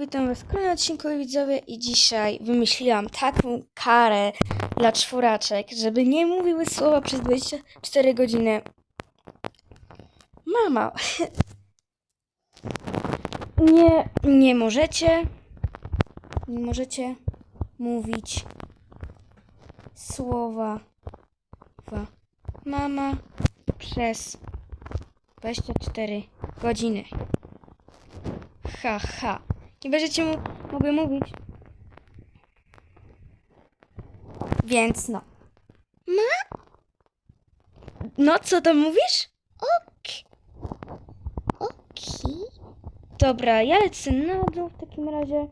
Witam Was w kolejnym odcinku widzowie i dzisiaj wymyśliłam taką karę dla czworaczek, żeby nie mówiły słowa przez 24 godziny. Mama, nie, nie możecie, nie możecie mówić słowa wa- mama przez 24 godziny. Ha, ha. Nie będziecie mu mogły mówić. Więc no. Ma? No, co tam mówisz? Ok. Oki. Dobra, ja lecę na dół w takim razie.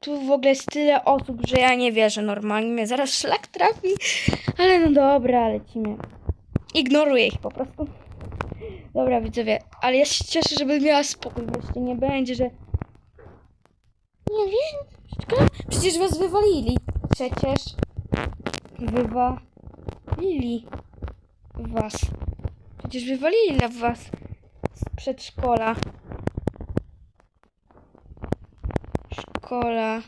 Tu w ogóle jest tyle osób, że ja nie wierzę normalnie. Mnie zaraz szlak trafi. Ale no dobra, lecimy. Ignoruję ich po prostu. Dobra, widzowie, ale ja się cieszę, żeby miała spokój wreszcie. Nie będzie, że nie Czekaj, przecież was wywalili. Przecież wywalili was. Przecież wywalili na was z przedszkola. Szkola.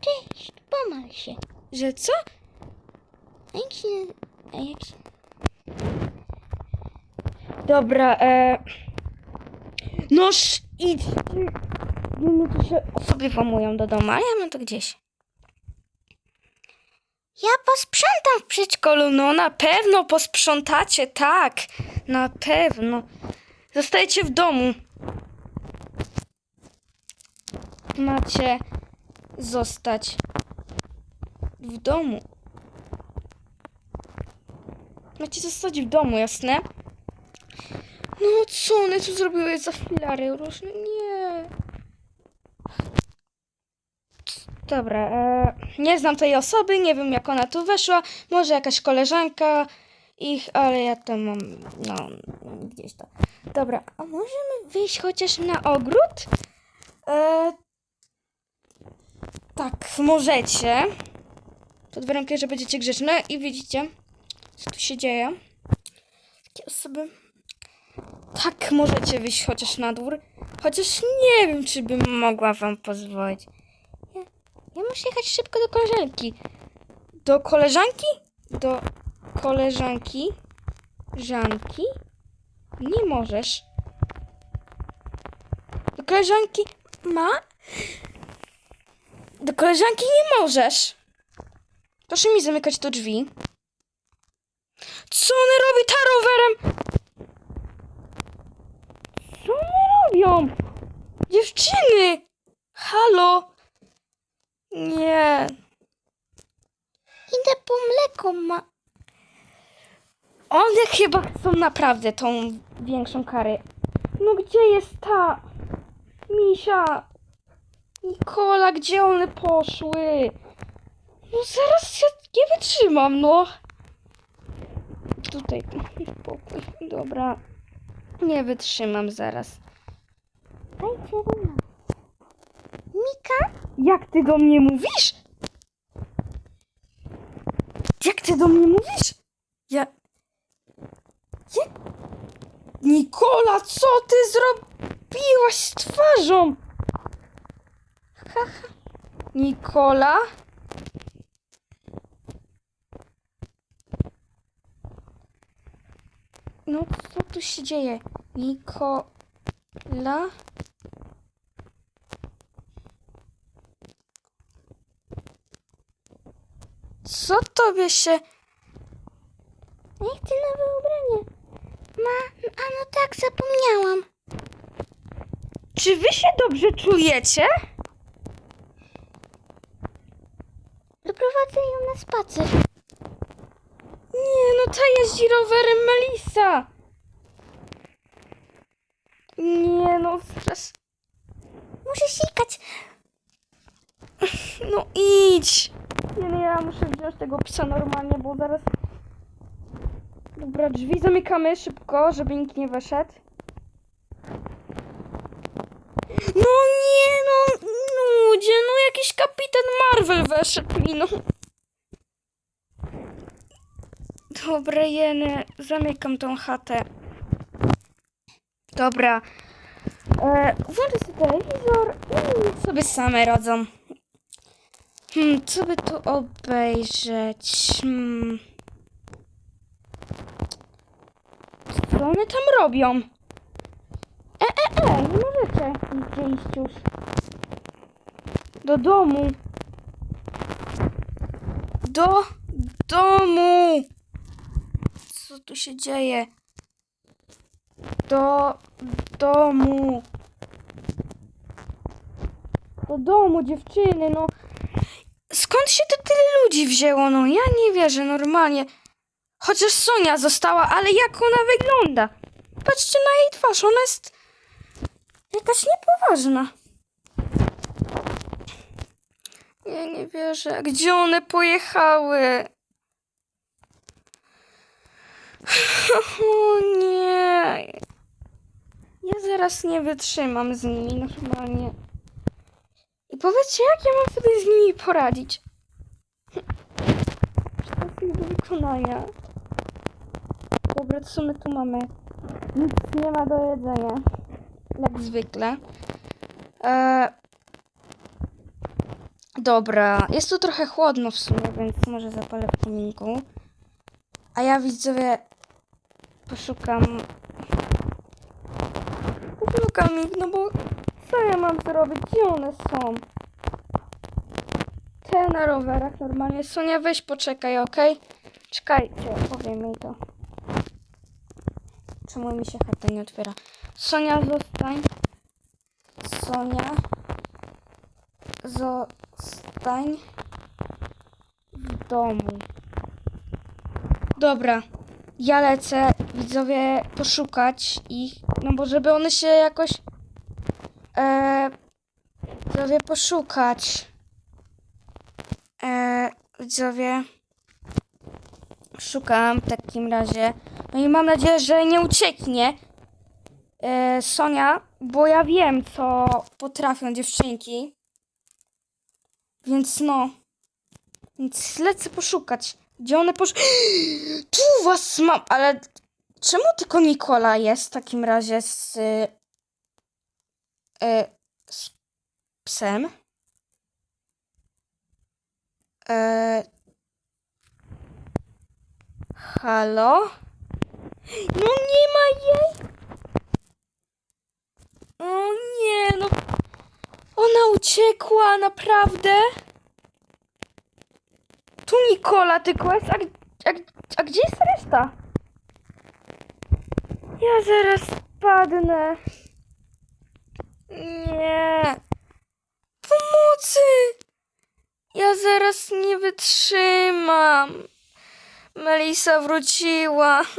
Cześć, pomal się. Że co? A jak się... A jak się... Dobra, e... No sz... idź. No tu się osoby włamują do domu, ale ja mam to gdzieś. Ja posprzątam w przedszkolu, no na pewno posprzątacie, tak. Na pewno. Zostajecie w domu. Macie zostać w domu. Macie zostać w domu, jasne? No co one tu zrobiły za filary różne? Nie. Dobra, e, nie znam tej osoby, nie wiem jak ona tu weszła. Może jakaś koleżanka ich, ale ja tam mam, no, gdzieś to. Dobra, a możemy wyjść chociaż na ogród? E, tak, możecie. Pod warunkiem, że będziecie grzeczne i widzicie, co tu się dzieje. Takie osoby tak, możecie wyjść chociaż na dwór. Chociaż nie wiem, czy bym mogła wam pozwolić. Ja, muszę jechać szybko do koleżanki. Do koleżanki? Do koleżanki? Żanki? Nie możesz. Do koleżanki ma? Do koleżanki nie możesz. Proszę mi zamykać to drzwi. Co one robi ta rowerem? Co one robią? Dziewczyny! Halo! Nie. Idę po mleko, ma... One chyba chcą naprawdę tą większą karę. No gdzie jest ta Misia? Nikola, gdzie one poszły? No zaraz ja nie wytrzymam, no. Tutaj spokój. Dobra. Nie wytrzymam zaraz. Dajcie runa. Jak ty do mnie mówisz? Jak ty do mnie mówisz? Ja. Jak... Nikola, co ty zrobiłaś z twarzą? Haha. Nikola? No, co tu się dzieje? Nikola? Tobie się... Ja chcę nowe ubranie. Ma... A no tak, zapomniałam. Czy wy się dobrze czujecie? Doprowadzę ją na spacer. Nie, no ta jeździ rowerem Melisa. Nie, no zaraz... Muszę sikać. No idź. Muszę wziąć tego psa normalnie, bo zaraz... Dobra, drzwi zamykamy szybko, żeby nikt nie weszedł. No nie, no ludzie, no jakiś kapitan Marvel weszedł mi, no. Dobra, jeny, zamykam tą chatę. Dobra. E, włączę sobie telewizor i sobie same radzą. Hmm, co by tu obejrzeć? Hmm. Co one tam robią? E, e, e, nie możecie iść już. Do domu. Do domu. Co tu się dzieje? Do domu. Do domu, dziewczyny, no. Skąd się to tyle ludzi wzięło? No ja nie wierzę, normalnie. Chociaż Sonia została, ale jak ona wygląda? Patrzcie na jej twarz, ona jest jakaś niepoważna. Ja nie wierzę. Gdzie one pojechały? O nie. Ja zaraz nie wytrzymam z nimi normalnie. I powiedzcie, jak ja mam sobie z nimi poradzić? Nie do wykonania. Dobra, co my tu mamy? Nic nie ma do jedzenia. Jak zwykle. E... Dobra, jest tu trochę chłodno w sumie, więc może zapalę w kominku. A ja widzowie poszukam. Poszukam ich, no bo co ja mam zrobić? Gdzie one są? Te na rowerach normalnie. Sonia, weź poczekaj, okej? Czekajcie, powiem jej to. Czemu mi się chata nie otwiera? Sonia, zostań. Sonia. Zostań w domu. Dobra. Ja lecę, widzowie, poszukać ich. No bo żeby one się jakoś... E, widzowie, poszukać. E, widzowie... Szukam w takim razie. No i mam nadzieję, że nie ucieknie. E, Sonia, bo ja wiem, co potrafią dziewczynki. Więc no. Więc lecę poszukać. Gdzie one posz... Tu was mam, ale czemu tylko Nikola jest w takim razie z... y, y, z psem? E, halo? No nie ma jej! O nie, no... Ona uciekła, naprawdę? Tu Nikola tylko jest, a, a, a gdzie jest reszta? Ja zaraz padnę. Nie. Pomocy! Ja zaraz nie wytrzymam. Melisa wróciła.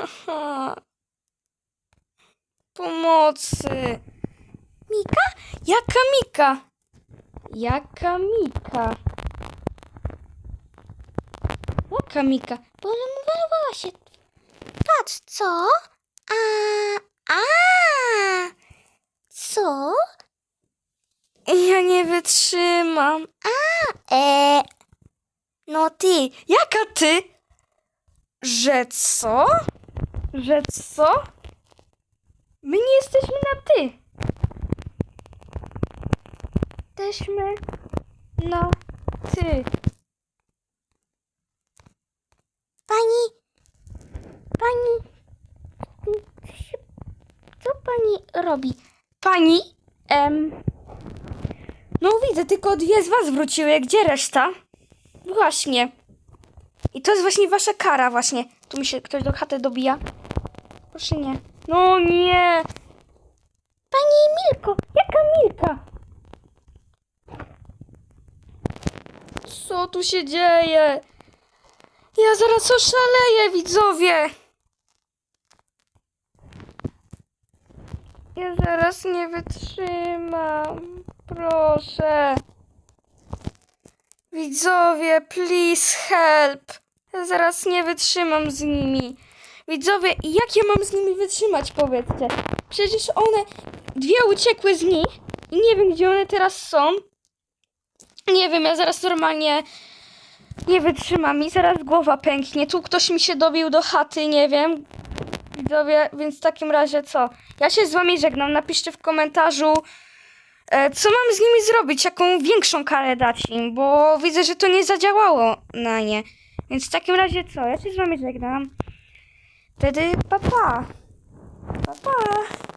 Pomocy. Mika? Jaka Mika? Jaka Mika? Jaka Mika? Polumowała się. Patrz, co? A, a, co? Ja nie wytrzymam. E, No ty, jaka ty? Że co? Że co? My nie jesteśmy na ty. Jesteśmy na ty. pani, pani, co pani robi? Pani, em, no widzę, tylko dwie z was wróciły. Gdzie reszta? Właśnie. I to jest właśnie wasza kara, właśnie. Tu mi się ktoś do chaty dobija. Proszę nie. No nie. Pani Milko, Jaka Milka? Co tu się dzieje? Ja zaraz oszaleję, widzowie. Ja zaraz nie wytrzymam. Proszę. Widzowie, please help. Ja zaraz nie wytrzymam z nimi. Widzowie, jak ja mam z nimi wytrzymać, powiedzcie? Przecież one, dwie uciekły z nich i nie wiem, gdzie one teraz są. Nie wiem, ja zaraz normalnie nie wytrzymam. Mi zaraz głowa pęknie. Tu ktoś mi się dobił do chaty, nie wiem. Widzowie, więc w takim razie co? Ja się z wami żegnam. Napiszcie w komentarzu, co mam z nimi zrobić? Jaką większą karę dać im? Bo widzę, że to nie zadziałało na nie. Więc w takim razie co? Ja się z wami żegnam. Wtedy papa. Papa. Pa.